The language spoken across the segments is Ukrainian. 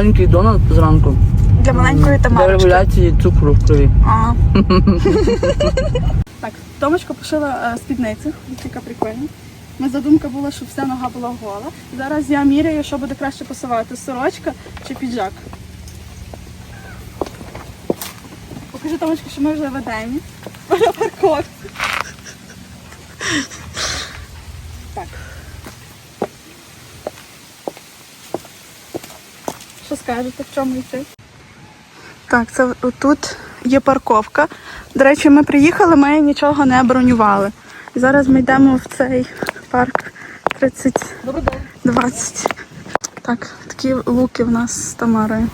маленький донат зранку Для маленької для регуляції цукру в крові. А. так, Томочка пошила е, спідницю, яка прикольна. Ми задумка була, щоб вся нога була гола. Зараз я міряю, що буде краще пасувати, сорочка чи піджак. Покажи Томочка, що ми вже в Едемі. Біля. Так. Що скажете, в чому йти? Так, це тут є парковка. До речі, ми приїхали, ми нічого не бронювали. Зараз ми йдемо в цей парк 30-20. Так, такі луки в нас з Тамарою.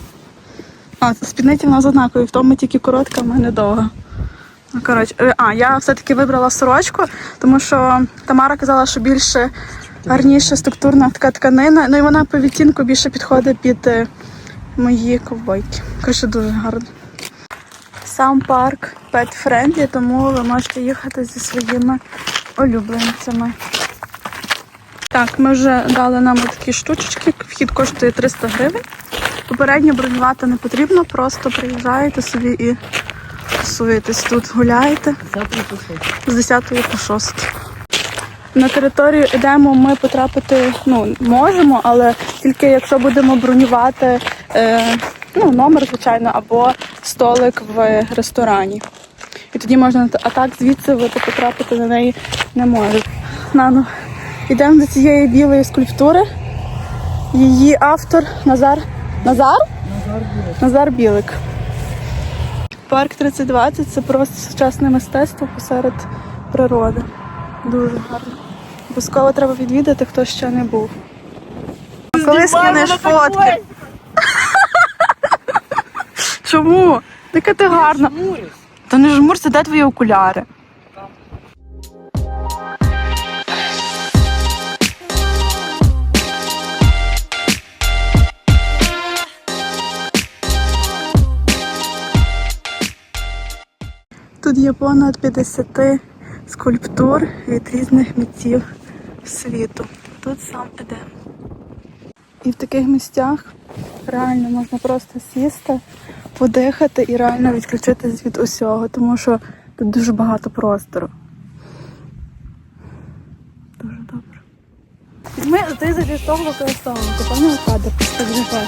А, спідниці в нас однакові, в тому тільки коротка, в мене довга. Ну, коротше, е, а, я все-таки вибрала сорочку, тому що Тамара казала, що більше гарніша структурна така тканина. Ну і вона по відтінку більше підходить під е, мої ковбойки. Коротше, дуже гарно. Сам парк pet friendly, тому ви можете їхати зі своїми улюбленцями. Так, ми вже дали нам такі штучечки. Вхід коштує 300 гривень. Попередньо бронювати не потрібно, просто приїжджаєте собі і тусуєтесь тут, гуляєте з 10 по 6. На територію йдемо ми потрапити ну, можемо, але тільки якщо будемо бронювати ну, номер, звичайно, або столик в ресторані. І тоді можна, а так звідси ви потрапити на неї не можете. Нано. Йдемо до цієї білої скульптури. Її автор Назар. Назар? Назар Білик. Парк 3020 це просто сучасне мистецтво посеред природи. Дуже гарно. Обов'язково треба відвідати, хто ще не був. Коли скинеш фотки? Чому? Яка ти гарна. Та не жмурся, де твої окуляри? Тут є понад 50 скульптур від різних митців світу. Тут сам Едем. І в таких місцях реально можна просто сісти, подихати і реально відключитись від усього, тому що тут дуже багато простору. Дуже добре. Ми ти за того використовуємо, певно кадр, так живе.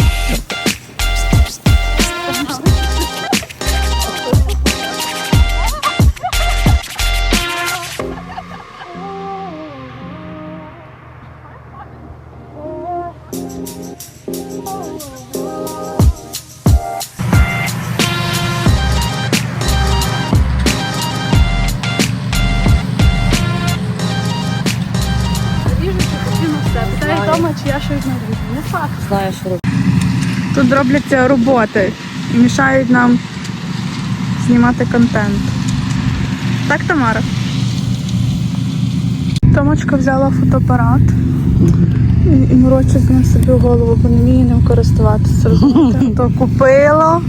Чи я щось не ріжу. Не факт. Знаєш, що. Тут робляться роботи і мішають нам знімати контент. Так, Тамара? Томочка взяла фотоапарат і, морочить з ним собі голову, бо не вміє ним користуватися. розумієте? То купила,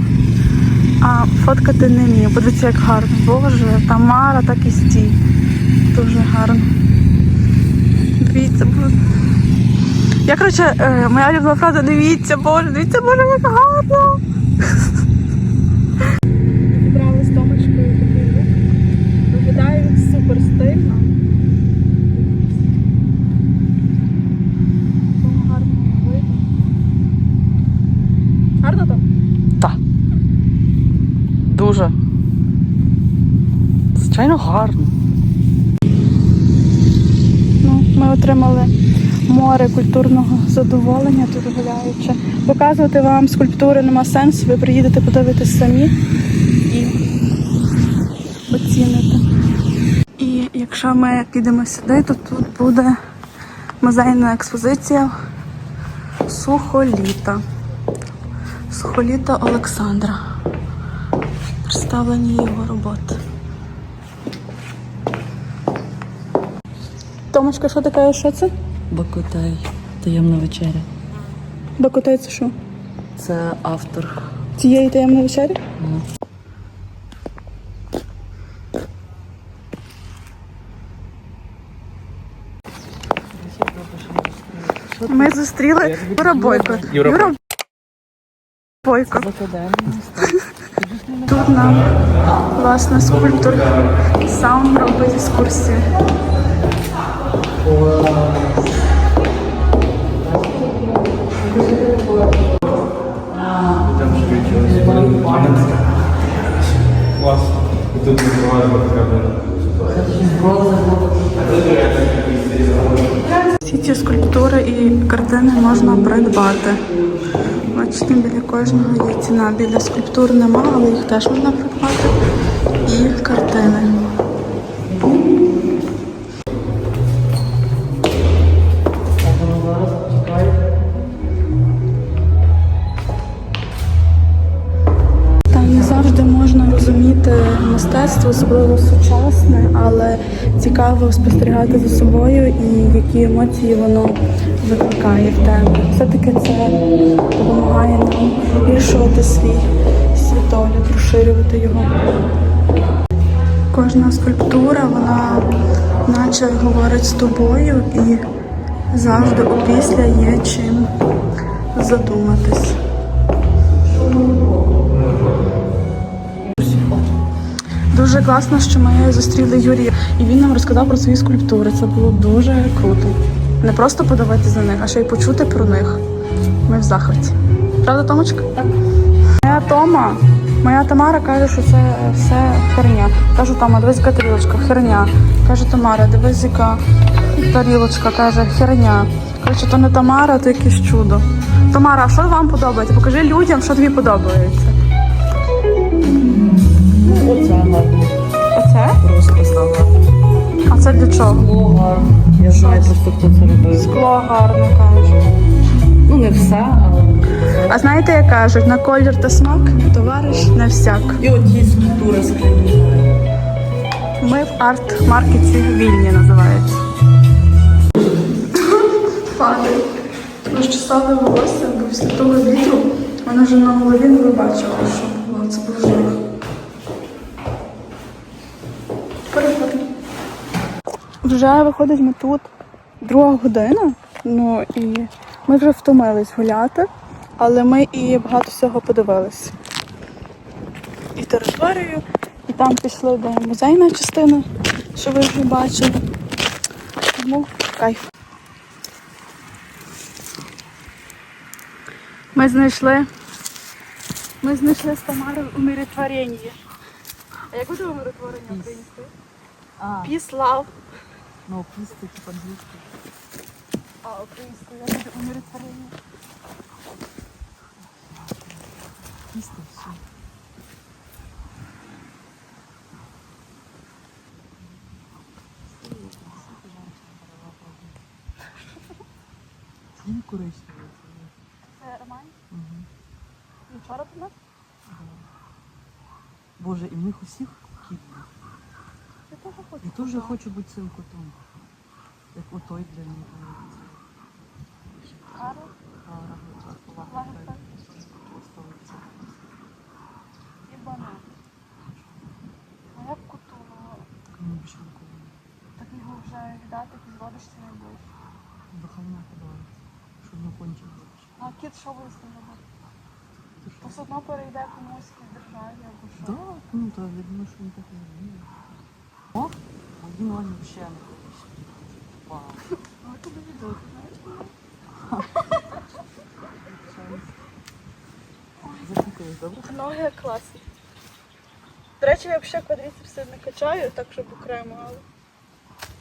а фоткати не вміє. Подивіться, як гарно. Боже, Тамара так і стій. Дуже гарно. Дивіться, я, коротше, е, моя любила фраза дивіться, боже, дивіться, боже, як гарно. Зібрали з Томочкою такий лук. Виглядає супер стильно. Гарно там? Так. Дуже. Звичайно, гарно. Ну, ми отримали море культурного задоволення тут гуляючи. Показувати вам скульптури нема сенсу, ви приїдете подивитись самі і оціните. І якщо ми підемо сюди, то тут буде музейна експозиція сухоліта. Сухоліта Олександра. Представлені його роботи. Томочка, що таке? Що це? Бакотай. Таємна вечеря. Бакотай це що? Це автор. Цієї таємної вечері? Ми зустріли Юра Бойко. Юра Юра бойко. Тут нам власне скульптор сам робить екскурсію. Скульптури і картини можна придбати. Бачите, біля кожного є ціна. Біля скульптур нема, але їх теж можна придбати. І картини. Мистецтво, особливо сучасне, але цікаво спостерігати за собою і які емоції воно викликає в тебе. Все-таки це допомагає нам збільшувати свій світогляд, розширювати його. Кожна скульптура, вона наче говорить з тобою і завжди опісля є чим задуматись. Дуже класно, що ми зустріли Юрія, і він нам розказав про свої скульптури. Це було дуже круто. Не просто подивитися за них, а ще й почути про них. Ми в захваті. Правда, Томочка? Так. Моя Тома, моя Тамара каже, що це все херня. Кажу, Тома, дивись, яка тарілочка, херня. Каже Тамара, дивись, яка тарілочка, каже, херня. Коротше, то не Тамара, то якесь чудо. Тамара, а що вам подобається? Покажи людям, що тобі подобається. Оце гарно. Оце? Просто стало. А це для чого? Скло гарно. Я знаю просто, хто це робив. Скло гарно кажуть. Ну, не все, але. А знаєте, як кажуть, на колір та смак товариш не всяк. І оті скульптури скляні. Ми в арт-маркеті вільні називається. Падає. Розчесали волосся, бо після того вітру мене вже на голові не вибачила, що було. Це був Вже виходить ми тут друга година. Ну і ми вже втомились гуляти, але ми і багато всього подивились. І територію, і там пішли, де музейна частина, що ви вже бачили. Тому кайф. Ми знайшли. Ми знайшли з Тамарою умиротворення. А як буде умиротворення українською? А, Peace, love. ну, пісти, типу, англійську. А українською як буде умиротворення? Пісти, все. Він коричневий. Це роман? Угу. І вчора нас? Боже, і в них усіх кіт. Я теж хочу. Я теж хочу бути цим котом. Як отой для них. Гарно. І банан. А як коту? Ну, так його вже віддати водочці не буде. Доховна подобається. Щоб не кончилось. А кіт що буде з ним робити? То все одно перейде комусь в державі або що. Так, ну то я думаю, що він так і зробив. О, один он взагалі не коричневий. Вау. Тобі відео, ти добре? Ноги класні. До речі, я взагалі квадріцепси не качаю, так щоб окремо, але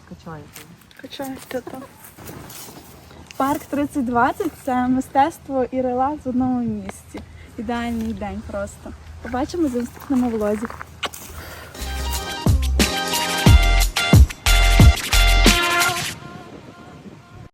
Качаєте. качаєте то. Парк 3020 це мистецтво і релакс в одному місці. Ідеальний день просто. Побачимо в наступному влозі.